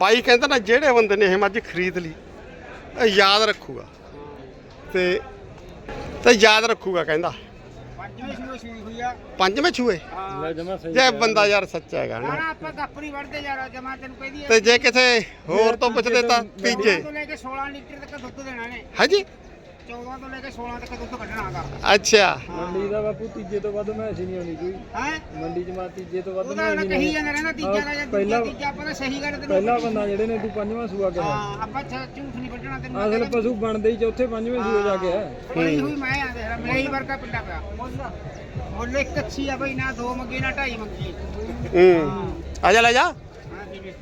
ਬਾਈ ਕਹਿੰਦਾ ਨਾ ਜਿਹੜੇ ਬੰਦੇ ਨੇ ਇਹ ਮੱਝ ਖਰੀਦ ਲਈ ਇਹ ਯਾਦ ਰੱਖੂਗਾ। ਤੇ ਤੇ ਯਾਦ ਰੱਖੂਗਾ ਕਹਿੰਦਾ। ਪੰਜਵੇਂ ਸੂਏ ਸੂਈ ਹੋਈ ਆ। ਪੰਜਵੇਂ ਛੂਏ? ਹਾਂ। ਜਮਾ ਸਹੀ ਜੇ ਬੰਦਾ ਯਾਰ ਸੱਚਾ ਹੈਗਾ ਨਾ। ਨਾ ਨਾ ਆਪਾਂ ਗੱਪ ਨਹੀਂ ਵੜਦੇ ਯਾਰ ਜਮਾ ਤੈਨੂੰ ਕਹਿੰਦੀ ਤੇ ਜੇ ਕਿਸੇ ਹੋਰ ਤੋਂ ਪੁੱਛਦੇ ਤਾਂ ਤੀਜੇ ਤੋਂ ਲੈ ਕੇ 16 ਲੀਟਰ ਤੱਕ ਦੁੱਧ ਦੇਣਾ ਨੇ। ਹਾਂਜੀ। 14 ਤੋਂ ਲੈ ਕੇ 16 ਤੱਕ ਦੁੱਧ ਕੱਢਣਾ ਹੈਗਾ। ਅੱਛਾ। ਮੰਡੀ ਦਾ ਬਾਪੂ ਤੀਜੇ ਤੋਂ ਵੱਧ ਮੈਚ ਨਹੀਂ ਆਉਣੀ ਕੋਈ। ਹੈ? ਮੰਡੀ ਚ ਮਾ ਤੀਜੇ ਤੋਂ ਵੱਧ ਉਹਦਾ ਨਾ ਨਹੀਂ ਕਹੀ ਆਉਣੀ ਜਾਂਦਾ ਰਹਿੰਦਾ ਤੀਜਾ ਦਾ ਜਾਂ ਦੂਜਾ ਪਹਿਲਾਂ- ਤੀਜਾ ਆਪਾਂ ਤਾਂ ਸਹੀ ਗੱਲ ਤੈਨੂੰ ਪਹਿਲਾ ਬੰਦਾ ਜਿਹੜੇ ਨੇ ਤੂੰ ਪੰਜਵਾਂ ਸੂਆ ਕਿਹਾ ਹਾਂ ਆਪਾਂ ਛ- ਝੂਠ ਨਹੀਂ ਕੱਢਣਾ ਤੈਨੂੰ ਅਸਲ ਪਸ਼ੂ ਬਣਦੇ ਹੀ ਚੌਥੇ ਪੰਜਵੇਂ ਸੂਏ ਜਾ ਕੇ ਹੈ। ਹੋਈ ਹੋਈ ਮੈਂ ਆ ਦੇਖ ਮਲਈ ਵਰਗਾ ਪਿੰਡਾ ਪਿਆ। ਮੁੱਲ ਇੱਕ ਅੱਛੀ ਆ ਬਈ ਨਾ ਦੋ ਮੰਗੀ ਨਾ ਢਾਈ ਮੰਗੀ। ਹੂੰ। ਆ ਜਾ ਲੈ ਜਾ। ਹਾਂ ਜੀ।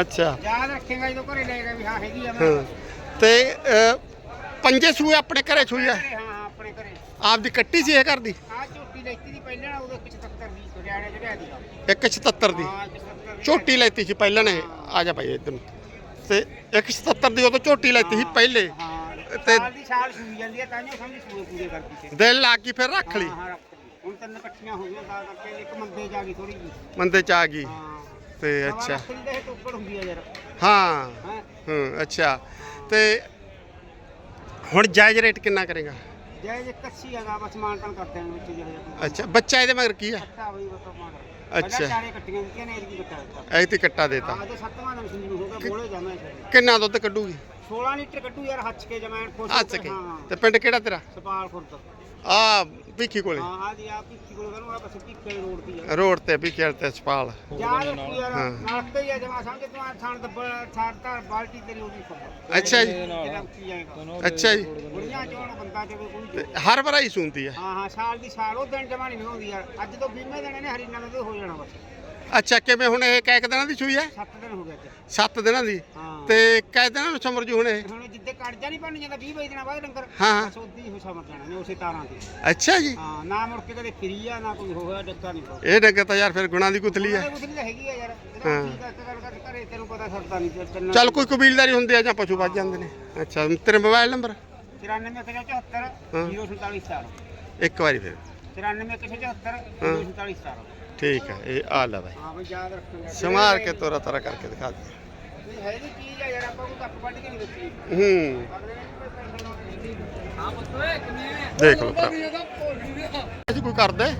ਅੱਛਾ। ਯਾਦ ਰੱਖੇਗਾ ਜਦੋਂ ਘਰੇ ਲੈ ਕੇ ਵੀ ਹਾਂ ਹੈਗੀ ਆ ਮੈਂ। ਹਾਂ। ਤੇ ਅ, ਪੰਜੇ ਸੂਏ ਆਪਣੇ ਘਰੇ ਛੂਈ ਆ। ਹਾਂ ਹਾਂ ਆਪਣੇ ਘਰੇ। ਆਪਦੀ ਕੱਟੀ ਸੀ ਇਹ ਘਰ ਦੀ? ਆ ਝੋਟੀ ਲੈਤੀ ਦੀ ਪਹਿਲਾਂ ਉਹਦੇ 75 ਦੀ ਹਰਿਆਣੇ ਜਿਹੜਾ ਦੀ ਇੱਕ 77 ਦੀ। ਹਾਂ 75 ਦੀ। ਝੋਟੀ ਲੈਤੀ ਸੀ ਪਹਿਲਾਂ ਨੇ। ਆ ਜਾ ਭਾਈ ਇੱਧਰ ਨੂੰ। ਤੇ 177 ਦੀ ਉਦੋਂ ਝੋਟੀ ਲੈਤੀ ਸੀ ਪਹਿਲੇ। ਹਾਂ। ਤੇ- ਤੇ ਸਾਲ ਦੀ ਸਾਲ ਸੂਈ ਜਾਂਦੀ ਹੈ ਤਾਂ ਜੋ ਸਮਝ ਸੂਏ ਪੂਰੇ ਕਰਦੀ ਸੀ। ਦਿਲ ਲਾ ਕੇ ਫਿਰ ਰੱਖ ਲਈ। ਹਾਂ ਹਾਂ ਰੱਖ ਲਈ। ਹੁਣ ਤਿੰਨ ਇਕੱਠੀਆਂ ਹੋ ਗਈਆਂ ਤਾਂ ਕਰਕੇ ਇੱਕ ਮੰਦੇ ਜਾ ਗਈ ਥੋੜੀ ਜੀ ਮੰਦੇ ਚ ਆ ਗਈ। ਹਾਂ। ਤੇ ਅੱਛਾ। ਦੀ ਹੁੰਦੀ ਆ ਯਾਰ। ਹੈ? ਹੂੰ ਅੱਛਾ। ਤੇ ਹੁਣ ਜਾਇਜ਼ ਰੇਟ ਕਿੰਨਾ ਕਰੇਗਾ? ਜੈ ਜੇ ਕੱਚੀ ਹੈਗਾ ਬਸ ਮਾਨਤਨ ਕਰਦੇ ਨੇ ਵਿੱਚ ਜਿਹੜਾ ਅੱਛਾ ਬੱਚਾ ਇਹਦੇ ਮਗਰ ਕੀ ਆ? ਕੱਟਾ ਬਈ ਬਸ ਮਾਨ ਅੱਛਾ। ਚਾਰੇ ਕੱਟੀਆਂ ਦਿੱਤੀਆਂ ਨੇ ਇਹਦੀ ਕੱਟਾ ਦਿੱਤਾ। ਐ ਤੇ ਕੱਟਾ ਦੇਤਾ। ਤੇ ਸੱਤਵਾਂ ਦਿਨ ਸ਼ੁਰੂ ਹੋ ਗਿਆ ਬੋਲੇ ਕਿੰਨਾ ਦੁੱਧ ਕੱਢੂਗੀ? 16 ਲੀਟਰ ਕੱਟੂ ਯਾਰ ਹੱਥ ਕੇ ਜਮੈਨ ਖੁਸ਼ ਆ ਸਕੇ ਤੇ ਪਿੰਡ ਕਿਹੜਾ ਤੇਰਾ? ਸਪਾਲ ਖੁਰਦ ਆ ਭੀਖੀ ਕੋਲੇ। ਹਾਂ ਆ ਜੀ ਆ ਪਿੱਛੇ ਕੋਲ ਕਰੂੰ ਆ ਬਸ ਪਿੱਛੇ ਰੋਡ ਦੀ ਆ। ਰੋਡ ਤੇ ਭੀਖੀ ਵਾਲੇ ਤੇ ਸਪਾਲ ਯਾਦ ਰੱਖੂ ਯਾਰ ਹਾਂ। ਨਾਲਤੇ ਹੀ ਆ ਜਮਾ ਸਮਝ ਤੂੰ ਆ ਥਾਣ ਦੱਬਲ ਥਾਣ ਤਾਂ ਬਾਲਟੀ ਤੇਰੀ ਉਹਦੀ ਖੱਬਾ ਅੱਛਾ ਜੀ। ਜਿਹੜਾ ਉੱਚੀ ਜਾਏਗਾ। ਅੱਛਾ ਜੀ। ਬੁੜੀਆਂ ਚੋਣ ਬੰਦਾ ਤੇ ਕੋਈ ਤੇ ਹਰ ਵਾਰ ਹੀ ਸੁਣਦੀ ਆ। ਹਾਂ ਹਾਂ ਸਾਲ ਦੀ ਸਾਲ ਉਹ ਦਿਨ ਜਮਾ ਨਹੀਂ ਹੁੰਦੀ ਯਾਰ। ਅੱਜ ਤੋਂ 20 ਦਿਨ ਨੇ ਹਰੀ ਨਾਲ ਦੇ ਹੋ ਜਾਣਾ ਬਸ। ਅੱਛਾ ਕਿਵੇਂ ਹੁਣ ਇਹ ਕੈ ਕੁ ਦਿਨਾਂ ਦੀ ਸੂਈ ਹੈ? 7 ਦਿਨ ਹੋ ਗਏ ਤੇ 7 ਦਿਨਾਂ ਦੀ? ਹਾਂ। ਤੇ ਕੈ ਦਿਨਾਂ ਨੂੰ ਸਮਰ ਜੂ ਹੁਣ ਇਹ? ਹੁਣ ਜਿੱਦੇ ਕਰਜ਼ਾ ਨਹੀਂ ਬਣ ਜਾਂਦਾ 20 22 ਦਿਨਾਂ ਬਾਅਦ ਡੰਗਰ ਹਾਂ, ਹਾਂ। ਬਸ ਉਦੀ ਹੋ ਸਮਝ ਜਾਣਾ ਨੇ ਉਸੇ ਤਾਰਾਂ ਤੇ। ਅੱਛਾ ਜੀ। ਹਾਂ ਨਾ ਮੁੜ ਕੇ ਕਦੇ ਫਿਰੀ ਆ ਨਾ ਕੋਈ ਹੋਇਆ ਡੱਕਾ ਨਹੀਂ ਇਹ ਡੰਗਰ ਤਾਂ ਯਾਰ ਫਿਰ ਗੁਣਾ ਦੀ ਗੁਥਲੀ ਆ। ਕੁਥਲੀ ਤਾਂ ਹੈਗੀ ਆ ਯਾਰ। ਹਾਂ। ਠੀਕ ਆ ਇੱਕ ਗੱਲ ਕਰ ਘਰੇ ਤੈਨੂੰ ਪਤਾ ਸਰਦਾ ਨਹੀਂ ਤੇ ਚੱਲਣਾ ਚੱਲ ਕੋਈ ਕਬੀਲਦਾਰੀ ਹੁੰਦੀ ਆ ਜਾਂ ਪਸ਼ੂ ਵੱਜ ਜਾਂਦੇ ਨੇ। ਅੱਛਾ ਤੇਰੇ ਮੋਬਾਈਲ ਨੰਬਰ? 94 ਹਾਂ। 047 ਸਤਾਰਾਂ। ਇੱਕ ਵਾਰੀ ਫਿਰ। 94 174 ਹਾਂ। 047 ਸਤਾਰਾਂ। ਠੀਕ ਹੈ ਇਹ ਆ ਲੈ ਬਾਈ। ਹਾਂ ਯਾਦ ਰੱਖਾਂਗੇ ਸਮਾਰ ਕੇ ਤੋਰਾ ਤੋਰਾ ਕਰਕੇ ਦਿਖਾ ਦੇ। ਹੈ। ਦੀ ਹੂੰ। ਹਾਂ ਕਿੰਨੇ ਲਓ। ਅਸੀਂ ਕੋਈ ਕਰਦੇ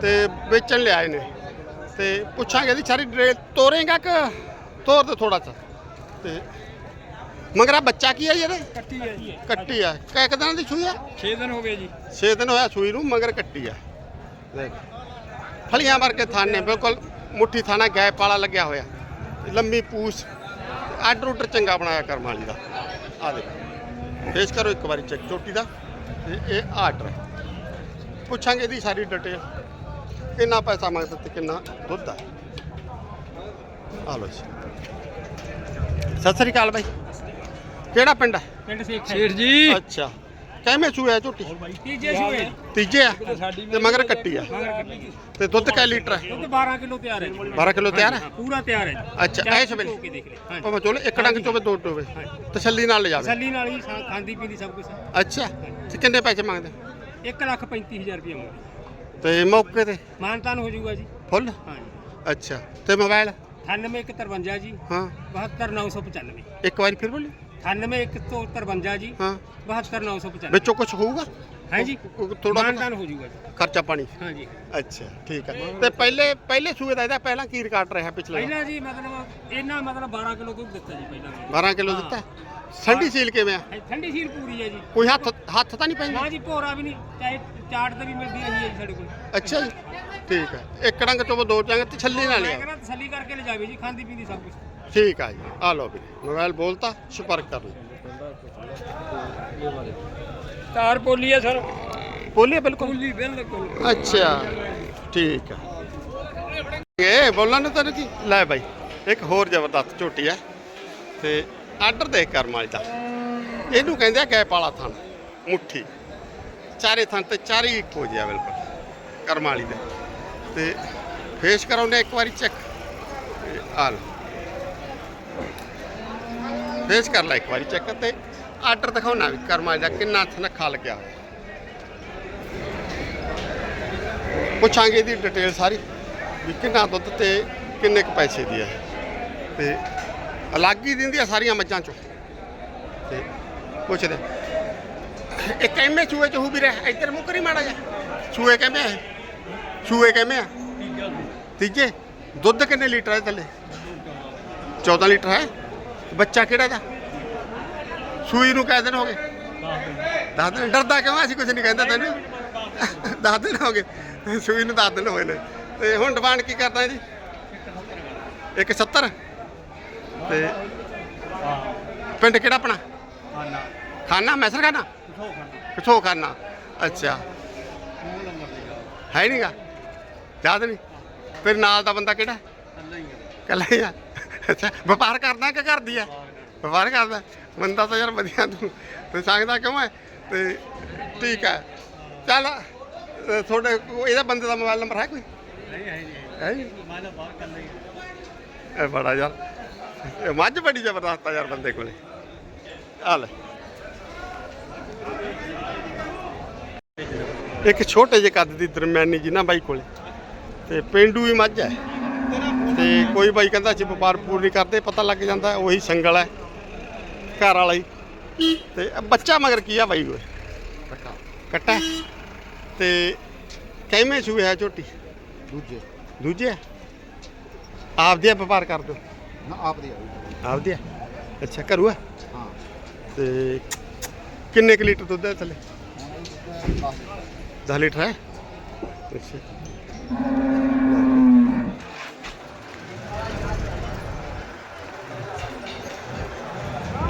ਤੇ ਵੇਚਣ ਲਿਆਏ ਨੇ। ਤੇ ਪੁੱਛਾਂਗੇ ਇਹਦੀ ਸਾਰੀ ਡਰੇ ਤੋਰੇਗਾ ਕਿ ਤੋਰ ਦੇ ਥੋੜਾ ਸਾ ਤੇ ਮਗਰਾ ਬੱਚਾ ਕੀ ਹੈ ਇਹਦੇ? ਕੱਟੀ ਹੈ ਜੀ। ਕੱਟੀ ਆ। ਕਿਹ ਦਿਨਾਂ ਦੀ ਸੂਈ ਆ? 6 ਦਿਨ ਹੋ ਗਏ ਜੀ। 6 ਦਿਨ ਹੋਇਆ ਸੂਈ ਨੂੰ ਮਗਰ ਕੱਟੀ ਆ। ਦੇਖ। ਫਲੀਆਂ ਮਾਰ ਕੇ ਥਾਨੇ ਬਿਲਕੁਲ ਮੁੱਠੀ ਥਾਣਾ ਗੈਪ ਵਾਲਾ ਲੱਗਿਆ ਹੋਇਆ। ਲੰਮੀ ਪੂਛ ਆਰਡਰ ਉਡਰ ਚੰਗਾ ਬਣਾਇਆ ਕਰਮ ਵਾਲੀ ਦਾ। ਆ ਦੇਖੋ ਪੇਸ਼ ਕਰੋ ਇੱਕ ਵਾਰੀ ਚੈੱਕ ਚੋਟੀ ਦਾ ਤੇ ਇਹ ਆਰਡਰ ਪੁੱਛਾਂਗੇ ਇਹਦੀ ਸਾਰੀ ਡਿਟੇਲ ਕਿੰਨਾ ਪੈਸਾ ਮੰਗਦਾ ਤੇ ਕਿੰਨਾ ਦੁੱਧ ਆ ਆ ਲੋ ਜੀ। ਸਤਿ ਸ੍ਰੀ ਅਕਾਲ ਬਾਈ। ਕਿਹੜਾ ਪਿੰਡ ਹੈ? ਪਿੰਡ ਸੇਖ ਜੀ। ਅੱਛਾ। ਕਿਵੇਂ ਸੂਆ ਝੋਟੀ ਤੀਜੇ ਸੂਏ ਤੀਜੇ ਆ? ਤੇ ਮਗਰ ਕੱਟੀ ਆ। ਤੇ ਦੁੱਧ ਕੈ ਲੀਟਰ ਹੈ ਦੁੱਧ 12 ਕਿਲੋ ਤਿਆਰ ਹੈ ਜੀ। 12 ਕਿਲੋ ਤਿਆਰ ਹੈ ਪੂਰਾ ਤਿਆਰ ਹੈ ਅੱਛਾ ਐਸ ਵੇਲੇ ਕੇ ਦੇਖ ਲੈ ਹਾਂਜੀ ਭਾਵੇਂ ਚੋਲੇ ਇੱਕ ਡੰਗ ਚੋਵੇ ਦੋ ਟੋਵੇ। ਤਸੱਲੀ ਨਾਲ ਲੈ ਜਾਵੇ ਤਸੱਲੀ ਨਾਲ ਹੀ ਖਾਂਦੀ ਪੀਂਦੀ ਸਭ ਕੁਝ ਅੱਛਾ ਤੇ ਕਿੰਨੇ ਪੈਸੇ ਮੰਗਦੇ? 1 ਲੱਖ 35000 ਰੁਪਏ ਤੇ ਮੌਕੇ ਤੇ? ਮਾਨਤਾਨ ਹੋ ਜਾਊਗਾ ਜੀ। ਫੁੱਲ? ਹਾਂਜੀ ਅੱਛਾ ਤੇ ਮੋਬਾਈਲ? 98153 ਜੀ। ਹਾਂ। 72995 ਇੱਕ ਵਾਰੀ ਫਿਰ ਬੋਲੀ 98153 ਜੀ ਹਾਂ। 72995 ਵਿੱਚੋਂ ਕੁਝ ਹੋਊਗਾ? ਹੈ ਜੀ। ਥੋੜਾ ਮਾਨਤਾਨ ਹੋ ਜਾਊਗਾ ਜੀ। ਖਰਚਾ ਪਾਣੀ। ਹਾਂਜੀ ਅੱਛਾ ਠੀਕ ਹੈ। ਤੇ ਪਹਿਲੇ ਪਹਿਲੇ ਸੂਏ ਦਾ ਇਹਦਾ ਪਹਿਲਾਂ ਕੀ ਰਿਕਾਰਡ ਰਿਹਾ ਪਿਛਲੇ ਦਾ? ਪਹਿਲਾਂ ਜੀ ਮਤਲਬ ਇਹਨਾਂ ਮਤਲਬ 12 ਕਿਲੋ ਦੁੱਧ ਦਿੱਤਾ ਜੀ ਪਹਿਲਾਂ 12 ਕਿਲੋ ਦਿੱਤਾ? ਸੰਡੀ ਸੀਲ ਕਿਵੇਂ ਆ? ਠੰਡੀ ਪੂਰੀ ਹੈ ਜੀ। ਕੋਈ ਹੱਥ ਹੱਥ ਤਾਂ ਨਹੀਂ ਪੈਂਦਾ? ਨਾ ਜੀ ਭੋਰਾ ਵੀ ਨਹੀਂ। ਚਾਹੇ ਚਾਟ ਤੇ ਵੀ ਮਿਲਦੀ ਰਹੀ ਹੈ ਜੀ ਸਾਡੇ ਕੋਲ। ਅੱਛਾ ਜੀ। ਠੀਕ ਹੈ। ਇੱਕ ਡੰਗ ਚੋਂ ਦੋ ਡੰਗ ਤੇ ਛੱਲੀ ਨਾਲ ਮੈਂ ਲਿਆ ਕਹਿੰਦਾ ਤਸੱਲੀ ਕਰਕੇ ਲਿਜਾਵੇ ਜੀ ਖਾਂਦੀ ਪੀਂਦੀ ਸਭ ਕੁਝ ਠੀਕ ਆ ਜੀ ਆ ਲਓ ਵੀ ਮੋਬਾਈਲ ਬੋਲਤਾ ਸੰਪਰਕ ਕਰ ਲਓ। ਤਾਰ ਪੋਲੀ ਹੈ ਸਰ। ਬੋਲੀਏ ਬਿਲਕੁਲ? ਪੋਲੀ ਬਿਲਕੁਲ। ਅੱਛਾ ਠੀਕ ਹੈ ਇਹ ਬੋਲਣ ਨੂੰ ਤੈਨੂੰ ਕੀ? ਲੈ ਬਾਈ ਇੱਕ ਹੋਰ ਜ਼ਬਰਦਸਤ ਝੋਟੀ ਹੈ ਤੇ ਆਰਡਰ ਦੇਖ ਕਰਮ ਵਾਲੀ ਦਾ। ਇਹਨੂੰ ਕਹਿੰਦੇ ਆ ਗੈਪ ਵਾਲਾ ਥਣ ਮੁੱਠੀ। ਚਾਰੇ ਥਣ ਤੇ ਚਾਰੇ ਹੀ ਇੱਕੋ ਜਿਹਾ ਬਿਲਕੁਲ ਕਰਮ ਵਾਲੀ ਦੇ। ਤੇ ਫੇਸ ਕਰਾਉਂਦੇ ਇੱਕ ਵਾਰੀ ਚੈੱਕ। ਆ ਲਓ। ਫੇਸ ਕਰ ਲੈ ਇੱਕ ਵਾਰੀ ਚੈੱਕ ਤੇ। ਆਰਡਰ ਦਿਖਾਉਣਾ ਵੀ ਕਰਮ ਦਾ ਕਿੰਨਾ ਥਨਖਾ ਲੱਗਿਆ ਹੋਇਆ ਪੁੱਛਾਂਗੇ ਇਹਦੀ ਡਿਟੇਲ ਸਾਰੀ ਵੀ ਕਿੰਨਾ ਦੁੱਧ ਤੇ ਕਿੰਨੇ ਕੁ ਪੈਸੇ ਦੀ ਹੈ ਤੇ ਅਲੱਗ ਹੀ ਦਿੰਦੀ ਆ ਸਾਰੀਆਂ ਮੱਝਾਂ ਚੋਂ। ਤੇ ਪੁੱਛਦੇ। ਇਹ ਕਿੰਨੇ ਚੂਹੇ ਚ ਹੂ ਵੀ ਰਹਿ ਇੱਧਰ ਮੂੰਹ ਕਰੀ ਮਾੜਾ ਜਾ ਚੂਹੇ ਕਿੰਨੇ ਆ? ਚੂਹੇ ਕਿੰਨੇ ਆ? ਤੀਜੇ ਦੁੱਧ ਕਿੰਨੇ ਲੀਟਰ ਹੈ ਥੱਲੇ? 14 ਲੀਟਰ ਹੈ? ਬੱਚਾ ਕਿਹੜਾ ਦਾ ਸੂਈ ਨੂੰ ਕਹਿ ਦਿਨ ਹੋ ਗਏ। ਦਸ ਦਿਨ ਡਰਦਾ ਕਿਉਂ ਅਸੀਂ ਕੁਝ ਨਹੀਂ ਕਹਿੰਦੇ ਤੈਨੂੰ। ਦਸ ਦਿਨ ਹੋ ਗਏ। ਸੂਈ ਨੂੰ ਦਸ ਦਿਨ ਹੋਏ ਨੇ। ਤੇ ਹੁਣ ਡਿਮਾਂਡ ਕੀ ਕਰਦਾ ਇਹਦੀ? 170 ਤੇ ਪਿੰਡ ਕਿਹੜਾ ਆਪਣਾ? ਖਾਨਾ। ਮੈਸਰ ਖਾਨਾ? ਕਿਥੋਂ ਖਾਨਾ। ਅੱਛਾ। ਹੈ ਨਹੀਂਗਾ ਯਾਦ ਨਹੀਂ ਤੇਰੇ ਨਾਲ ਦਾ ਬੰਦਾ ਕਿਹੜਾ? ਕੱਲਾ ਹੀ ਆ। ਅੱਛਾ ਵਪਾਰ ਕਰਦਾ ਕਿ ਕਰਦੀ ਆ? ਵਪਾਰ ਕਰਦਾ। ਬੰਦਾ ਤਾਂ ਯਾਰ ਵਧੀਆ ਤੂੰ। ਤੇ ਸੰਗਦਾ ਕਿਉਂ ਹੈ ਤੇ ਠੀਕ ਹੈ ਚੱਲ ਅ, ਤੁਹਾਡੇ ਇਹਦਾ ਬੰਦੇ ਦਾ ਮੋਬਾਈਲ ਨੰਬਰ ਹੈ ਕੋਈ? ਨਹੀਂ ਹੈ ਜੀ ਹੈ ਜੀ? ਮੈਂ ਤਾਂ ਬਾਹਰ ਕਰ ਲਈ। ਇਹ ਬੜਾ ਯਾਰ। ਇਹ ਮੱਝ ਬੜੀ ਜ਼ਬਰਦਸਤ ਆ ਯਾਰ ਬੰਦੇ ਕੋਲੇ। ਆ ਲੈ। ਇੱਕ ਛੋਟੇ ਜਿਹੇ ਕੱਦ ਦੀ ਦਰਮਿਆਨੀ ਜੀ ਨਾ ਬਾਈ ਕੋਲੇ। ਤੇ ਪਿੰਡੂ ਹੀ ਮੱਝ ਹੈ ਤੇ ਕੋਈ ਬਾਈ ਕਹਿੰਦਾ ਅਸੀਂ ਵਪਾਰ ਪੂਰ ਨਹੀਂ ਕਰਦੇ ਪਤਾ ਲੱਗ ਜਾਂਦਾ ਉਹੀ ਸੰਗਲ ਹੈ ਘਰ ਵਾਲਾ ਹੀ। ਤੇ ਬੱਚਾ ਮਗਰ ਕੀ ਆ ਬਾਈ ਕੋਲੇ ਕੱਟਾ। ਹੈ? ਤੇ ਕਿਵੇਂ ਸੂਏ ਹੈ ਝੋਟੀ? ਦੂਜੇ। ਦੂਜੇ? ਆ? ਆਪਦੇ ਆ ਵਪਾਰ ਕਰ ਦੋ ਨਾ ਆਪ ਦੇ ਆਈ ਆਪਦੇ ਆ? ਅੱਛਾ ਕਰੂ ਆ ਹਾਂ। ਤੇ ਕਿੰਨੇ ਕੁ ਲੀਟਰ ਦੁੱਧ ਹੈ ਥੱਲੇ? ਹੁਣ ਇਹ 10 ਲੀਟਰ ਹੈ? ਅੱਛਾ।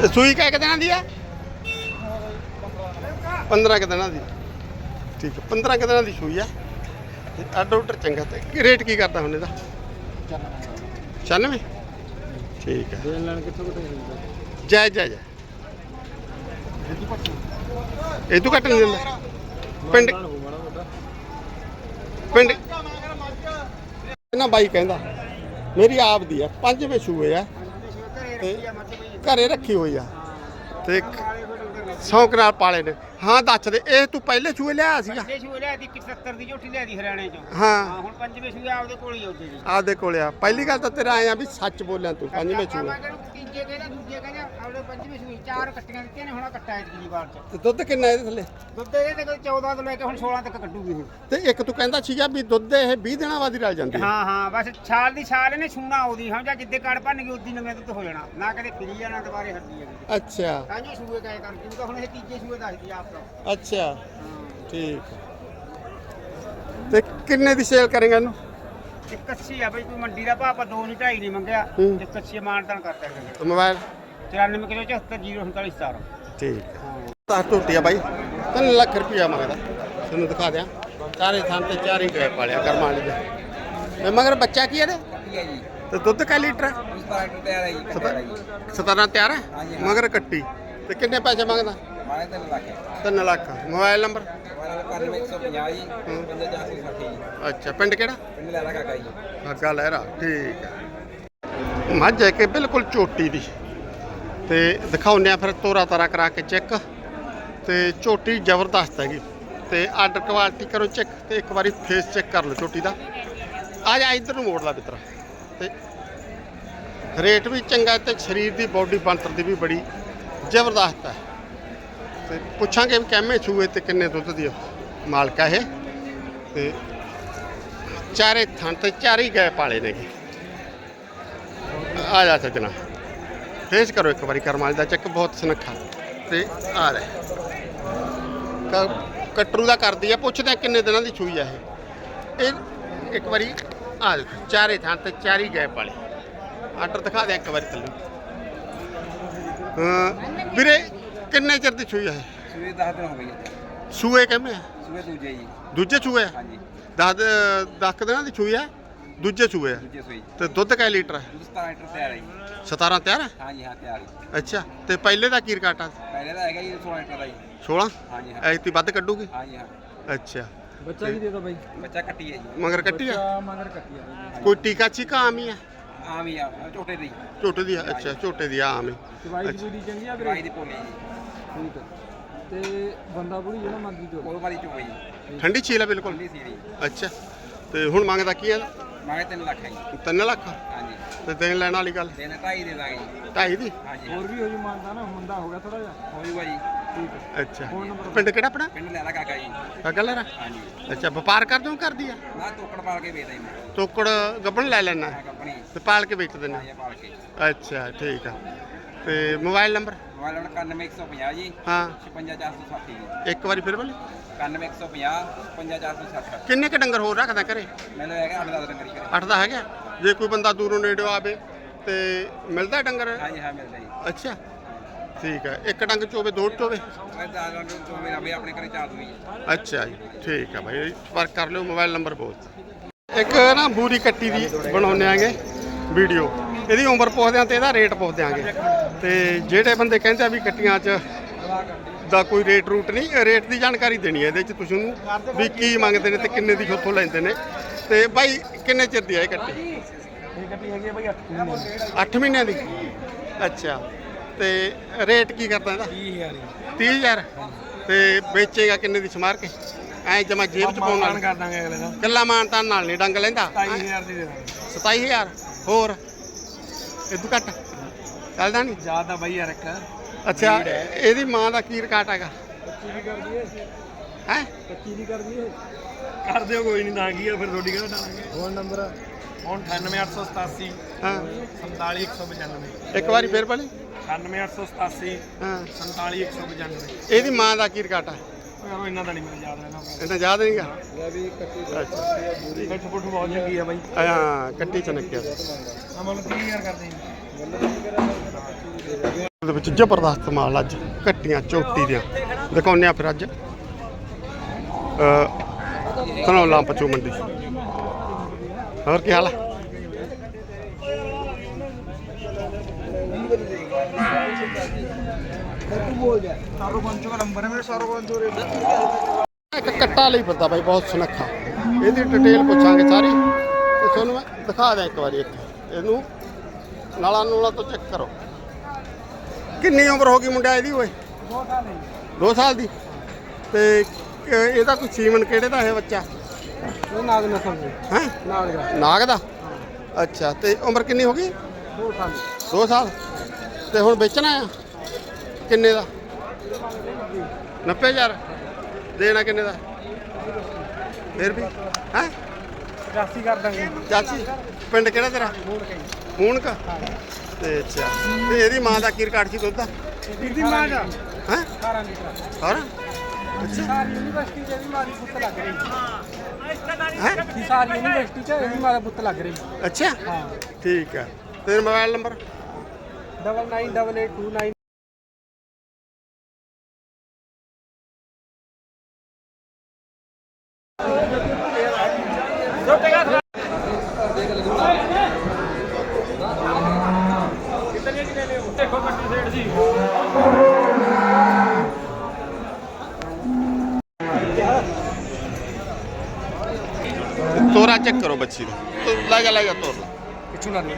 ਸੂਈ ਕਹਿ ਦਿਨਾਂ ਦੀ ਆ 15 ਕਿ ਦਿਨਾਂ ਦੀ। ਠੀਕ ਹੈ 15 ਕਿ ਦਿਨਾਂ ਦੀ ਸੂਈ ਆ ਤੇ ਅੱਡ ਉੱਡਰ ਚੰਗਾ ਤੇ ਰੇਟ ਕੀ ਕਰਦਾ ਹੁਣ ਇਹਦਾ? 96 ਠੀਕ ਹੈ। ਦੇਣ ਲੈਣ ਕਿੱਥੋਂ ਕਿੱਥੋਂ ਹੋਊਗਾ ਜੈ ਜੈ ਜੈ। ਇਹ ਤੂੰ ਕੱਟ ਨਹੀਂ ਦਿੰਦਾ। ਪਿੰਡ ਪਿੰਡ ਨਾ ਬਾਈ ਕਹਿੰਦਾ ਮੇਰੀ ਆਪ ਦੀ ਆ ਪੰਜਵੇਂ ਸੂਏ ਆ। ਤੇ ਘਰੇ ਰੱਖੀ ਹੋਈ ਆ। ਤੇ ਸੌਂਕ ਨਾਲ ਪਾਲੇ ਨੇ। ਹਾਂ ਦੱਸ ਦੇ ਇਹ ਤੂੰ ਪਹਿਲੇ ਸੂਏ ਲਿਆਇਆ ਸੀਗਾ? ਪੰਜੇ ਸੂਏ ਲਿਆ ਦੀ 70 ਦੀ ਝੋਟੀ ਲਿਆ ਦੀ ਹਰਿਆਣੇ ਚੋਂ। ਹਾਂ। ਹਾਂ ਹੁਣ ਪੰਜਵੇਂ ਸੂਏ ਆਪਦੇ ਕੋਲ ਹੀ ਆਉਂਦੇ ਜੀ। ਆਪਦੇ ਕੋਲੇ ਆ। ਪਹਿਲੀ ਗੱਲ ਤਾਂ ਤੇਰਾ ਆਇਆ ਵੀ ਸੱਚ ਬੋਲਿਆ ਤੂੰ ਪੰਜਵੇਂ ਸੂਏ ਮੈਂ ਕਹਿੰਦਾ ਤੀਜੇ ਕਹਿੰਦਾ ਦੂਜੇ ਕਹਿੰਦਾ ਆਪਦੇ ਪੰਜਵੇਂ ਸੂਏ ਚਾਰ ਕੱਟੀਆਂ ਦਿੱਤੀਆਂ ਨੇ ਹੁਣ ਕੱਟਾ ਇਸ ਦੀ ਵਾਰ ਚ। ਤੇ ਦੁੱਧ ਕਿੰਨਾ ਇਹਦੇ ਥੱਲੇ? ਦੁੱਧ ਇਹਦੇ ਤੇ 14 ਤੋਂ ਲੈ ਕੇ ਹੁਣ 16 ਤੱਕ ਕੱਢੂਗੀ ਹੁਣ ਤੇ ਇੱਕ ਤੂੰ ਕਹਿੰਦਾ ਸੀਗਾ ਵੀ ਦੁੱਧ ਇਹ 20 ਦਿਨਾਂ ਬਾਅਦ ਹੀ ਰਲ ਜਾਂਦੀ ਹੈ। ਹਾਂ ਹਾਂ ਬਸ ਛਾਲ ਦੀ ਛਾਲ ਇਹਨੇ ਛੂਣਾ ਆਉਦੀ ਹਾਂ ਜਾਂ ਜਿੱਦੇ ਕੜ ਭੰਨ ਗਈ ਉਦੀ ਨਵੇਂ ਦੁੱਧ ਹੋ ਜਾਣਾ। ਨਾ ਕਦੇ ਫਿਰੀ ਜਾਣਾ ਦੁਬਾਰੇ ਹੱਡੀ ਹੈਗੀ। ਅੱਛਾ। ਕਾਂਜੀ ਸੂਏ ਕਾਇ ਕਰਦੀ ਉਹ ਤਾਂ ਹੁਣ ਇਹ ਤੀਜੇ ਸੂਏ ਦੱਸਦੀ ਆ ਆਪ ਤਾਂ ਅੱਛਾ। ਹਾਂ। ਠੀਕ। ਤੇ ਕਿੰਨੇ ਦੀ ਸੇਲ ਕਰੇਗਾ ਇਹਨੂੰ? ਤੇ ਕੱਚੀ ਆ ਬਈ ਕੋਈ ਮੰਡੀ ਦਾ ਭਾਅ ਆਪਾਂ ਦੋ ਨਹੀਂ ਢਾਈ ਨਹੀਂ ਮੰਗਿਆ। ਹੂੰ। ਤੇ ਕੱਚੀ ਮਾਨਤਾਨ ਕਰ ਸਕਦੇ ਤੇ ਮੋਬਾਈਲ 94 ਕਿਲੋ 74 047 17 ਠੀਕ ਹੈ। ਹਾਂ ਤਾਂ ਟੋਟੀਆ ਬਾਈ 3 ਲੱਖ ਰੁਪਇਆ ਮੰਗਦਾ ਤੁਹਾਨੂੰ ਦਿਖਾ ਦਿਆਂ। ਚਾਰੇ ਥਾਂ ਤੇ ਚਾਰ ਹੀ ਗਏ ਪਾਲਿਆ ਕਰਮਾਂ ਵਾਲੇ ਦੇ। ਮਗਰ ਬੱਚਾ ਕੀ ਹੈ ਇਹਦੇ? ਜੀ। ਤੇ ਦੁੱਧ ਕਾ ਲੀਟਰ ਹੈ ਤਿਆਰ ਹੈ ਜੀ ਕੱਟਿਆ ਜੀ। 17 ਤਿਆਰ ਹੈ। ਮਗਰ ਕੱਟੀ। ਤੇ ਕਿੰਨੇ ਪੈਸੇ ਮੰਗਦਾ? ਮਾਰੇ ਤੇ ਲੱਗ ਗਿਆ 3 ਲੱਖ। Mobile number? ਮਾਰੇ 9150 ਜੀ 5460 ਜੀ। ਅੱਛਾ ਪਿੰਡ ਕਿਹੜਾ? ਪਿੰਡ ਲੈ ਕਾਕਾ ਜੀ। ਅੱਗਾ ਲਹਿਰਾ ਠੀਕ ਹੈ ਮੱਝ ਹੈ ਕਿ ਬਿਲਕੁਲ ਝੋਟੀ ਦੀ? ਤੇ ਦਿਖਾਉਂਦੇ ਆ ਫਿਰ ਤੋਰਾ ਤਾਰਾ ਕਰਾ ਕੇ ਚੈੱਕ। ਤੇ ਝੋਟੀ ਜ਼ਬਰਦਸਤ ਹੈਗੀ। ਤੇ ਆਰਡਰ ਕੁਆਲਿਟੀ ਕਰੋ ਚੈੱਕ ਤੇ ਇੱਕ ਵਾਰੀ ਫੇਸ ਚੈੱਕ ਕਰ ਲਓ ਝੋਟੀ ਦਾ। ਆ ਜਾ ਇੱਧਰ ਨੂੰ ਮੋੜ ਲਾ ਬਿਤਰਾ ਤੇ ਰੇਟ ਵੀ ਚੰਗਾ ਤੇ ਸਰੀਰ ਦੀ ਬਾਡੀ ਬਣਤਰ ਦੀ ਵੀ ਬੜੀ ਜ਼ਬਰਦਸਤ ਹੈ। ਤੇ ਪੁੱਛਾਂਗੇ ਵੀ ਕਿੰਨੇ ਸੂਏ ਤੇ ਕਿੰਨੇ ਦੁੱਧ ਦੀ ਮਾਲਕ ਹੈ ਇਹ। ਤੇ ਚਾਰੇ ਥਾਂ ਤੇ ਚਾਰੇ ਹੀ ਗਏ ਪਾਲੇ ਨੇਗੇ। ਆ ਜਾ ਸੱਜਣਾ। ਫੇਸ ਕਰੋ ਇੱਕ ਵਾਰੀ ਕਰਮਾਲ ਦਾ ਚੱਕ ਬਹੁਤ ਸੁਨੱਖਾ। ਤੇ ਆ ਕ- ਕਟਰੂ ਦਾ ਕਰਦੀ ਆ ਪੁੱਛਦੇ ਆ ਕਿੰਨੇ ਦਿਨਾਂ ਦੀ ਛੂਈ ਆ ਇਹ। ਇਹ ਇੱਕ ਵਾਰੀ ਆ ਦੇਖੋ ਚਾਰੇ ਥਾਂ ਤੇ ਚਾਰੇ ਗਏ ਪਾਲੇ ਆਰਡਰ ਦਿਖਾ ਦੇ ਇੱਕ ਵਾਰੀ ਥੱਲੇ। ਵੀਰੇ ਕਿੰਨੇ ਚਿਰ ਦੀ ਛੂਈ ਆ ਸੂਏ 10 ਦਿਨ ਹੋ ਗਏ ਜੀ। ਸੂਏ ਕਿਵੇਂ ਸੂਏ ਦੂਜੇ ਜੀ। ਦੂਜੇ ਆ? ਹਾਂਜੀ। 10 ਦਸ ਕੁ ਦਿਨਾਂ ਦੀ ਛੂਈ ਆ? ਦੂਜੇ ਚੂਏ ਆ? ਦੂਜੇ ਸੂਈ ਤੇ ਦੁੱਧ ਕੈ ਲੀਟਰ ਹੈ ਦੁੱਧ 17 ਲੀਟਰ ਤਿਆਰ ਹੈ ਜੀ। 17 ਤਿਆਰ ਹੈ ਹਾਂਜੀ ਹਾਂ ਤਿਆਰ ਜੀ। ਅੱਛਾ ਤੇ ਪਹਿਲੇ ਦਾ ਕੀ ਰਕਾਟਾ ਪਹਿਲੇ ਦਾ ਹੈਗਾ ਜੀ 16 ਲੀਟਰ ਦਾ ਜੀ। 16 ਹਾਂਜੀ ਹਾਂ। ਐਤੀ ਵੱਧ ਕੱਢੂਗੀ? ਹਾਂਜੀ ਹਾਂ। ਅੱਛਾ। ਬੱਚਾ ਵੀ ਦੇ ਦੋ ਬਾਈ? ਬੱਚਾ ਕੱਟੀ ਹੈ ਜੀ। ਮਗਰ ਕੱਟੀ ਆ? ਬੱਚਾ ਮਗਰ ਕੱਟੀ ਆ ਬਾਈ। ਕੋਈ ਟੀਕਾ ਚੀਕਾ ਆਮ ਹੀ ਆ? ਆਮ ਹੀ ਆ ਝੋਟੇ ਦੀ। ਝੋਟੇ ਦੀ ਆ? ਅੱਛਾ ਝੋਟੇ ਦੀ ਆ ਆਮ ਹੀ। ਅੱਛਾ। ਦੀ ਚੰਗੀ ਆ ਦਵਾਈ ਵੀਰੇ ਦੀ ਭੋਲੀ ਜੀ। ਠੀਕ ਹੈ ਤੇ ਬੰਦਾ ਬੁੜੀ ਜਿਹੜਾ ਮਰਜ਼ੀ ਚੋ ਉਹ ਵਾਲੀ ਚੋਈ ਜੀ। ਠੰਡੀ ਛੀਲ ਆ ਬਿਲਕੁਲ। ਠੰਡੀ ਸੀਰੀ ਅੱਛਾ ਤੇ ਹੁਣ ਮੰਗਦਾ ਕੀ ਆ? ਮੈਂ 3 ਲੱਖ ਹੈ ਜੀ। 3 ਲੱਖ? ਹਾਂਜੀ। ਤੇ ਦੇਣ ਲੈਣ ਵਾਲੀ ਗੱਲ? ਦੇਣਾ ਢਾਈ ਦੇ ਦਾਂਗੇ ਜੀ। ਦੀ? ਹਾਂਜੀ। ਹੋਰ ਵੀ ਹੋ ਜੂ ਮਾਨਦਾ ਨਾ ਮੁੰਡਾ ਹੋ ਗਿਆ ਥੋੜਾ ਜਿਹਾ। ਹੋ ਜੂਗਾ ਜੀ। ਠੀਕ ਹੈ। ਅੱਛਾ। ਪਿੰਡ ਕਿਹੜਾ ਆਪਣਾ? ਪਿੰਡ ਲੈ ਲਾ ਕਾਕਾ ਜੀ। ਅਗਲਰ ਹਾਂਜੀ। ਅੱਛਾ ਵਪਾਰ ਕਰਦੇ ਹੋ ਕਰਦੀ ਆ? ਨਾ ਤੋਕੜ ਪਾਲ ਕੇ ਵੇਚਦਾ ਜੀ ਮੈਂ। ਟੋਕੜ ਗੱਬਣ ਲੈ ਲੈਣਾ? ਮੈਂ ਕੰਪਨੀ ਤੇ ਪਾਲ ਕੇ ਵੇਚ ਦਿੰਦੇ ਆਇਆ ਪਾਲ ਕੇ। ਅੱਛਾ ਠੀਕ ਆ। ਤੇ ਮੋਬਾਈਲ ਨੰਬਰ ਮੋਬਾਈਲ ਨੰਬਰ 91150 ਜੀ। ਹਾਂ। 56460 ਜੀ। ਇੱਕ ਵਾਰੀ ਫਿਰ ਬੋਲੀ। 91150 55460 ਕਿੰਨੇ ਕ ਡੰਗਰ ਹੋਰ ਰੱਖਦਾ ਘਰੇ? ਮੈਨੂੰ ਹੈਗਾ 8 10 ਡੰਗਰੀ ਕਰੇ ਅੱਠ ਦਾ ਹੈਗਾ ਜੇ ਕੋਈ ਬੰਦਾ ਦੂਰੋਂ ਨੇੜਿਓਂ ਆਵੇ ਤੇ ਮਿਲਦਾ ਡੰਗਰ? ਹਾਂਜੀ ਹਾਂ ਮਿਲਦਾ ਜੀ। ਅੱਛਾ। ਠੀਕ ਹੈ ਇੱਕ ਡੰਗ ਚੋਵੇ ਦੋ ਚੋਵੇ? ਆਪਣੇ ਘਰੇ ਦੂਈ। ਅੱਛਾ ਜੀ। ਠੀਕ ਹੈ ਭਾਈ ਸੰਪਰਕ ਕਰ ਲਿਓ ਮੋਬਾਈਲ ਨੰਬਰ ਬੋਲ ਇੱਕ ਨਾ ਬੂਰੀ ਕੱਟੀ ਦੀ ਬਣਾਉਂਦੇ ਆਂਗੇ ਵੀਡੀਓ। ਇਹਦੀ ਉਮਰ ਪੁੱਛਦੇ ਆਂ ਤੇ ਇਹਦਾ ਰੇਟ ਪੁੱਛਦੇ ਆਂਗੇ ਤੇ ਜਿਹੜੇ ਬੰਦੇ ਕਹਿੰਦੇ ਆ ਵੀ ਕੱਟੀਆਂ 'ਚ ਦਾ ਕੋਈ ਰੇਟ ਰੂਟ ਨਹੀਂ ਰੇਟ ਦੀ ਜਾਣਕਾਰੀ ਦੇਣੀ ਹੈ ਇਹਦੇ 'ਚ ਤੁਸੀਂ ਉਹਨੂੰ ਵੀ ਕੀ ਮੰਗਦੇ ਨੇ ਤੇ ਕਿੰਨੇ ਦੀ ਉੱਥੋਂ ਲੈਂਦੇ ਨੇ। ਤੇ ਭਾਈ ਕਿੰਨੇ ਚਿਰ ਦੀ ਹੈ ਇਹ ਕੱਟੀ ਇਹ ਗੱਡੀ ਹੈਗੀ ਆ ਬਈ 8 ਮਹੀਨੇ 8 ਮਹੀਨਿਆਂ ਦੀ? ਅੱਛਾ। ਤੇ ਰੇਟ ਕੀ ਕਰਦਾ ਇਹਦਾ? 30000 30000 ਤੇ ਵੇਚੇਗਾ ਕਿੰਨੇ ਦੀ ਸਮਾਰ ਕੇ? ਐ ਜਮਾ ਜੇਬ ਚ ਪਾਉਣ ਨਾਲ ਕਰ ਦਾਂਗੇ ਅਗਲੇ ਦਾ। ਕੱਲਾ ਮਾਨਤਾਨ ਨਾਲ ਨਹੀਂ ਡੰਗ ਲੈਂਦਾ। 27000 ਦੀ ਦੇ ਦਾਂਗੇ। 27000 ਹੋਰ? ਇਦੋਂ ਘੱਟ। ਚੱਲਦਾ ਨਹੀਂ ਜ਼ਿਆਦਾ ਬਈ ਯਾਰ ਇੱਕ। ਅੱਛਾ ਇਹਦੀ ਮਾਂ ਦਾ ਕੀ ਰਿਕਾਰਡ ਹੈਗਾ? 25 ਦੀ ਕਰ ਦਈਏ ਹੈ? 25 ਦੀ ਕਰ ਦਈਏ ਕਰ ਦਿਓ ਕੋਈ ਨਹੀਂ ਤਾਂ ਕੀ ਆ ਫਿਰ ਤੁਹਾਡੀ ਕਿਹੜਾ ਡਾਲਾਂਗੇ ਫੋਨ ਨੰਬਰ ਹੁਣ 98887 ਹਾਂ। 47195 ਇੱਕ ਵਾਰੀ ਫੇਰ ਬੋਲੀ 98887 ਹਾਂ। 47195 ਇਹਦੀ ਮਾਂ ਦਾ ਕੀ ਰਿਕਾਰਡ ਹੈ ਯਾਰ ਇਹਨਾਂ ਦਾ ਨਹੀਂ ਮੈਨੂੰ ਯਾਦ ਰਹਿਣਾ ਇਹਨਾਂ ਯਾਦ ਨਹੀਂਗਾ ਲੈ ਵੀ ਕੱਟੀ ਬੈਠ ਪੁੱਠ ਬਹੁਤ ਚੰਗੀ ਆ ਬਾਈ। ਹਾਂ ਕੱਟੀ ਚਨਕਿਆ ਅਮਲ 30000 ਕਰਦੇ ਉਹਦੇ ਵਿੱਚ ਜ਼ਬਰਦਸਤ ਮਾਲ ਅੱਜ ਕੱਟੀਆਂ ਚੋਟੀ ਦੀਆਂ। ਦਿਖਾਉਂਦੇ ਆ ਫਿਰ ਅੱਜ। ਅ ਧਨੌਲਾ ਪਚੂ ਮੰਡੀ। ਹੋਰ ਕੀ ਹਾਲ ਹੈ ਇੱਕ ਕੱਟਾ ਲਈ ਫਿਰਦਾ ਬਾਈ, ਬਹੁਤ ਸੁਨੱਖਾ। ਇਹਦੀ ਡਿਟੇਲ ਪੁੱਛਾਂਗੇ ਸਾਰੀ। ਤੇ ਤੁਹਾਨੂੰ ਮੈਂ ਦਿਖਾ ਦਿਆਂ ਇੱਕ ਵਾਰੀ ਇੱਕ ਇਹਨੂੰ ਨਾਲਾ ਨੂਲਾ ਤੋਂ ਚੈੱਕ ਕਰੋ। ਕਿੰਨੀ ਉਮਰ ਹੋ ਗਈ ਮੁੰਡਿਆ ਇਹਦੀ ਓਏ? 2 ਸਾਲ ਦੀ। ਤੇ ਇਹਦਾ ਕੋਈ ਸੀਮਨ ਕਿਹੜੇ ਦਾ ਹੈ ਬੱਚਾ? ਉਹ ਨਾਗ ਨਸਲ ਦੇ ਹੈ? ਨਾਗ ਦਾ। ਨਾਗ ਦਾ ਅੱਛਾ, ਤੇ ਉਮਰ ਕਿੰਨੀ ਹੋ ਗਈ? ਦੋ ਸਾਲ। 2 ਸਾਲ। ਤੇ ਹੁਣ ਵੇਚਣਾ ਆ ਕਿੰਨੇ ਦਾ? 90000 ਦੇਣਾ ਕਿੰਨੇ ਦਾ? ਫਿਰ ਵੀ? ਹੈ? 85 ਕਰ ਦਾਂਗੇ। ਚਾਚੀ ਪਿੰਡ ਕਿਹੜਾ ਤੇਰਾ? ਮੂਣਕ ਤੇ ਅੱਛਾ। ਤੇ ਇਹਦੀ ਮਾਂ ਦਾ ਕੀ ਰਿਕਾਰਡ ਸੀ ਦੁੱਧ ਦਾ? ਇਹਦੀ ਮਾਂ ਦਾ। ਹੈ? 18 ਲੀਟਰ ਹੋਰ ਅੱਛਾ। ਸਾਰੀ ਯੂਨੀਵਰਸਿਟੀ ਚ ਇਹਦੀ ਮਾਂ ਦੀ ਬੁੱਤ ਲੱਗ ਰਹੀ। ਹੈ? ਸਾਰੀ ਯੂਨੀਵਰਸਿਟੀ ਚ ਇਹਦੀ ਮਾਂ ਦਾ ਬੁੱਤ ਲੱਗ ਰਹੀ। ਅੱਛਾ। ਹਾਂ। ਠੀਕ ਹੈ ਤੇਰਾ ਮੋਬਾਈਲ ਨੰਬਰ? 998829 ਤੋਰਾ ਚੈੱਕ ਕਰੋ ਬੱਚੀ ਦਾ ਤੋ ਲੈ ਲੈ ਜਾ ਤੋਰ ਲੈ। ਪਿੱਛੋਂ ਨਾ ਦੇ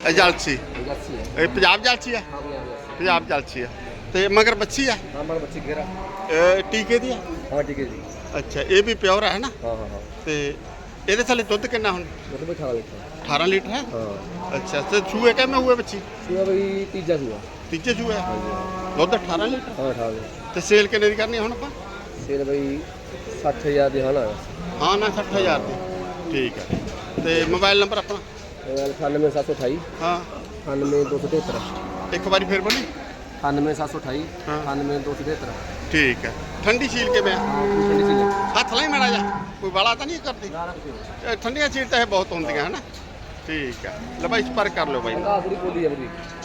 ਇਹ ਜਲਸੀ। ਇਹ ਪੰਜਾਬ ਜਲਸੀ ਆ ਪੰਜਾਬ ਜਲਸੀ। ਆ ਤੇ ਮਗਰ ਬੱਚੀ ਆ ਨਾਮਲ ਬੱਚੀ ਗੇਰਾ। ਇਹ ਟੀਕੇ ਦੀ ਆ ਹਾਂ ਹੈ ਜੀ ਅੱਛਾ ਇਹ ਵੀ ਪਿਓਰ ਹੈ ਨਾ? ਹਾਂ ਹਾਂ ਹਾਂ। ਤੇ ਇਹਦੇ ਥੱਲੇ ਦੁੱਧ ਕਿੰਨਾ ਹੁਣ? ਬਿਠਾ ਲਿਆ 18 ਲੀਟਰ। ਹੈ? ਹਾਂ। ਅੱਛਾ ਤੇ ਛੂਏ ਕਿਵੇਂ ਹੋਏ ਬੱਚੀ? ਸੂਆ ਬਈ ਤੀਜਾ ਸੂਆ। ਤੀਜੇ ਛੂਏ ਆ? ਦੁੱਧ 18 ਲੀਟਰ? ਹਾਂ ਠਾ ਲਿਆ ਤੇ ਸੇਲ ਕਿੰਨੇ ਦੀ ਕਰਨੀ ਹੁਣ ਆਪਾਂ? ਸੇਲ ਬਈ 60000 ਦੀ ਹਾਲ ਆ। ਹਾਂ ਨਾ 60000 ਦੀ। ਠੀਕ ਹੈ ਤੇ ਮੋਬਾਈਲ ਨੰਬਰ ਆਪਣਾ? ਮੋਬਾਈਲ 98728 ਹਾਂ। 98273 ਇੱਕ ਵਾਰੀ ਫੇਰ ਬੋਲੀ। 98728 ਹਾਂ। 98273 ਠੀਕ ਹੈ ਠੰਡੀ ਸੀਲ ਕਿਵੇਂ ਆ? ਠੰਡੀ ਸੀ ਹੱਥ ਲਈ ਮਾੜਾ ਜਾ ਕੋਈ ਬਾਲਾ ਤਾਂ ਨਹੀਂ ਕਰਦੀ? ਇਹ ਠੰਡੀਆਂ ਸੀਲ ਤਾਂ ਇਹ ਬਹੁਤ ਹੁੰਦੀਆਂ ਹਨ? ਠੀਕ ਹੈ ਲੈ ਬਾਈ ਸੰਪਰਕ ਕਰ ਲਿਓ ਬਾਈ। ਬੋਲੀ ਆ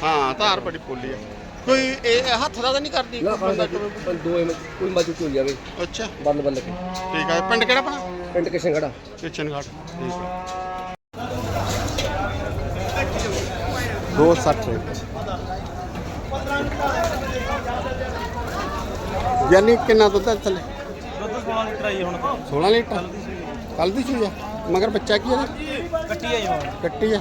ਹਾਂ ਧਾਰ ਬੜੀ ਪੋਲੀ ਆ। ਕੋਈ ਇਹ ਹੱਥ ਦਾ ਤਾਂ ਨਹੀਂ ਕਰਦੀ ਨਾ ਕੋਈ ਬੰਦਾ ਦੋ ਐਮ- ਕੋਈ ਮੱਝ ਚੁੱਕ ਜਾਵੇ ਅੱਛਾ। ਬੰਦ ਬੰਦ ਕੇ। ਠੀਕ ਹੈ ਪਿੰਡ ਕਿਹੜਾ ਆਪਣਾ? ਪਿੰਡ ਕਿਸ਼ਨਗੜਾ ਕਿਚਨ ਘਾਟ ਠੀਕ ਹੈ। 260 ਯਾਨੀ ਕਿੰਨਾ ਦੁੱਧ ਹੈ ਥੱਲੇ ਦੁੱਧ 16 ਲੀਟਰ। ਆਈ ਹੁਣ 16 ਲੀਟਰ ਕੱਲ ਦੀ ਸੂਈ ਆ। ਮਗਰ ਬੱਚਾ ਕੀ ਹੈ ਕੱਟੀ ਆਈ ਹੁਣ। ਕੱਟੀ ਆ।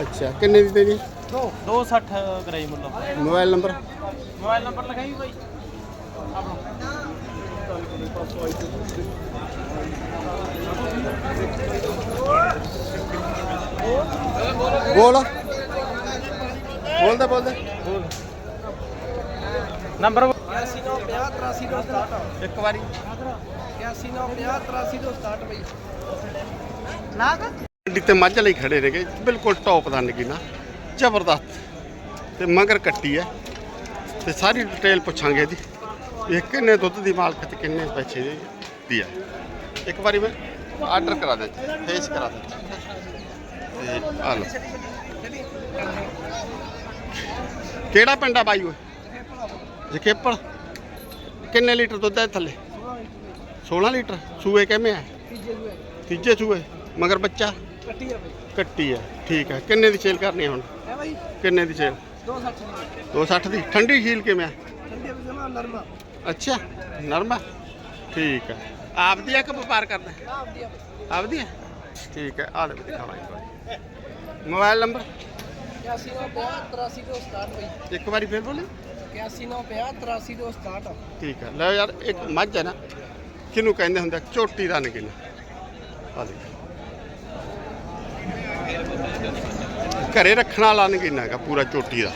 ਅੱਛਾ ਕਿੰਨੇ ਦੀ ਤੇਰੀ 260 ਕਰਾਈ ਮੁੱਲ। Mobile number? ਮੋਬਾਈਲ ਨੰਬਰ ਲਿਖਾਈ ਬਾਈ। ਆਪਣਾ। ਬੋਲ। ਬੋਲਦਾ ਬੋਲਦਾ। ਨੰਬਰ 8950 ਇੱਕ ਵਾਰੀ 8350 ਬਈ। ਗੱਡੀ ਤੇ ਮੱਝ ਲਈ ਖੜੇ ਨੇਗੇ ਬਿਲਕੁਲ ਟੌਪ ਦਾ ਨਗੀਨਾ। ਜ਼ਬਰਦਸਤ। ਤੇ ਮਗਰ ਕੱਟੀ ਹੈ। ਤੇ ਸਾਰੀ ਡਿਟੇਲ ਪੁੱਛਾਂਗੇ ਇਹਦੀ। ਇਹ ਕਿੰਨੇ ਦੁੱਧ ਦੀ ਮਾਲਕ ਤੇ ਕਿੰਨੇ ਪੈਸੇ ਦੀ- ਦੀ ਹੈ। ਇੱਕ ਵਾਰੀ ਮੈਂ ਆਰਡਰ ਕਰਾ ਦੇ ਫੇਸ ਕਰਾ ਦੇ। ਤੇ ਆ ਲਓ। ਕਿਹੜਾ ਪਿੰਡ ਆ ਬਾਈ ਓਏ? ਜਕੇਪਲ ਕਿੰਨੇ ਲੀਟਰ ਦੁੱਧ ਹੈ ਥੱਲੇ? 16 ਲੀਟਰ। ਸੂਏ ਕਿਵੇਂ ਆ? ਤੀਜੇ ਸੂਏ। ਮਗਰ ਬੱਚਾ? ਕੱਟੀ ਆ ਬਈ। ਕੱਟੀ ਹੈ ਠੀਕ ਹੈ ਕਿੰਨੇ ਦੀ ਸੇਲ ਕਰਨੀ ਹੁਣ? ਬਈ। ਕਿੰਨੇ ਦੀ ਸੇਲ 260 ਦੀ 260 ਦੀ। ਠੰਡੀ ਹੀਲ ਕਿਵੇਂ ਆ? ਠੰਡੇ ਵਿੱਚ ਜਮਾ ਨਰਮਾ ਅੱਛਾ, ਨਰਮਾ। ਠੀਕ ਹੈ ਆਪਦੀ ਆ ਕਿ ਵਪਾਰ ਕਰਦਾ? ਹੈ? ਆਪਦੀ ਆ। ਆਪਦੀ ਹੈ ਠੀਕ ਹੈ ਆ ਲੈ ਵੀ ਦਿਖਾਵਾਂ ਇੱਕ ਵਾਰੀ। Mobile number? 8950 83 ਬਈ ਇੱਕ ਵਾਰੀ ਫੇਰ ਬੋਲੀ। 8950 83 ਠੀਕ ਹੈ ਲੈ ਯਾਰ, ਇੱਕ ਮੱਝ ਹੈ ਨਾ। ਕਿਹਨੂੰ ਕਹਿੰਦੇ ਹੁੰਦੇ ਆ? ਝੋਟੀ ਦਾ ਨਗਿਨ। ਆ ਦੇਖ। ਘਰੇ ਰੱਖਣ ਵਾਲਾ ਨਗਿਨ ਹੈਗਾ ਪੂਰਾ ਚੋਟੀ ਦਾ।